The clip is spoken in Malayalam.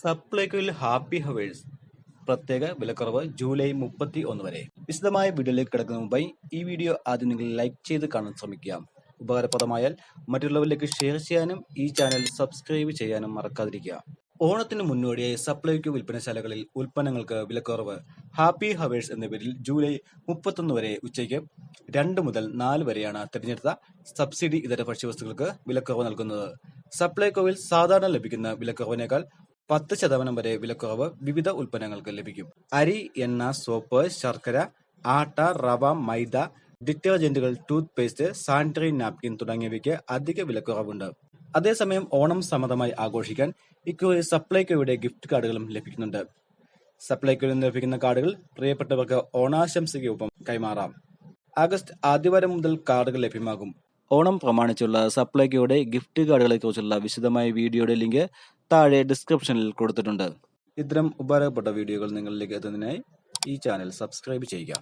സപ്ലൈകോയിൽ ഹാപ്പി ഹവേഴ്സ്. പ്രത്യേക വിലക്കുറവ് ജൂലൈ മുപ്പത്തി ഒന്ന് വരെ. വിശദമായ വീഡിയോയിലേക്ക് കിടക്കുന്ന മുമ്പായി ഈ വീഡിയോ ആദ്യം നിങ്ങൾ ലൈക്ക് ചെയ്ത് കാണാൻ ശ്രമിക്കുക. ഉപകാരപ്രദമായാൽ മറ്റുള്ളവരിലേക്ക് ഷെയർ ചെയ്യാനും ഈ ചാനൽ സബ്സ്ക്രൈബ് ചെയ്യാനും മറക്കാതിരിക്കുക. ഓണത്തിന് മുന്നോടിയായി സപ്ലൈകോ വിൽപ്പനശാലകളിൽ ഉൽപ്പന്നങ്ങൾക്ക് വിലക്കുറവ്. ഹാപ്പി ഹവേഴ്സ് എന്ന പേരിൽ ജൂലൈ മുപ്പത്തൊന്ന് വരെ ഉച്ചയ്ക്ക് രണ്ട് മുതൽ നാല് വരെയാണ് തിരഞ്ഞെടുത്ത സബ്സിഡി ഇതര ഭക്ഷ്യവസ്തുക്കൾക്ക് വിലക്കുറവ് നൽകുന്നത്. സപ്ലൈകോയിൽ സാധാരണ ലഭിക്കുന്ന വിലക്കുറവിനേക്കാൾ പത്ത് ശതമാനം വരെ വിലക്കുറവ് വിവിധ ഉൽപ്പന്നങ്ങൾക്ക് ലഭിക്കും. അരി എണ്ണ സോപ്പ് ശർക്കര ആട്ട റവ മൈദ ഡിറ്റർജന്റുകൾ ടൂത്ത് പേസ്റ്റ് സാനിറ്ററി നാപ്കിൻ തുടങ്ങിയവയ്ക്ക് അധിക വിലക്കുറവുണ്ട്. അതേസമയം ഓണം സമ്മതമായി ആഘോഷിക്കാൻ ഇക്കുറി സപ്ലൈകോയുടെ ഗിഫ്റ്റ് കാർഡുകളും ലഭിക്കുന്നുണ്ട്. സപ്ലൈകോയിൽ നിന്ന് ലഭിക്കുന്ന കാർഡുകൾ പ്രിയപ്പെട്ടവർക്ക് ഓണാശംസയ്ക്കൊപ്പം കൈമാറാം. ആഗസ്റ്റ് ആദ്യവാരം മുതൽ കാർഡുകൾ ലഭ്യമാകും. ഓണം പ്രമാണിച്ചുള്ള സപ്ലൈകോയുടെ ഗിഫ്റ്റ് കാർഡുകളെ കുറിച്ചുള്ള വിശദമായ വീഡിയോയുടെ ലിങ്ക് താഴെ ഡിസ്ക്രിപ്ഷനിൽ കൊടുത്തിട്ടുണ്ട്. ഇത്തരം ഉപകാരപ്പെട്ട വീഡിയോകൾ നിങ്ങളിലേക്ക് എത്തുന്നതിനായി ഈ ചാനൽ സബ്സ്ക്രൈബ് ചെയ്യുക.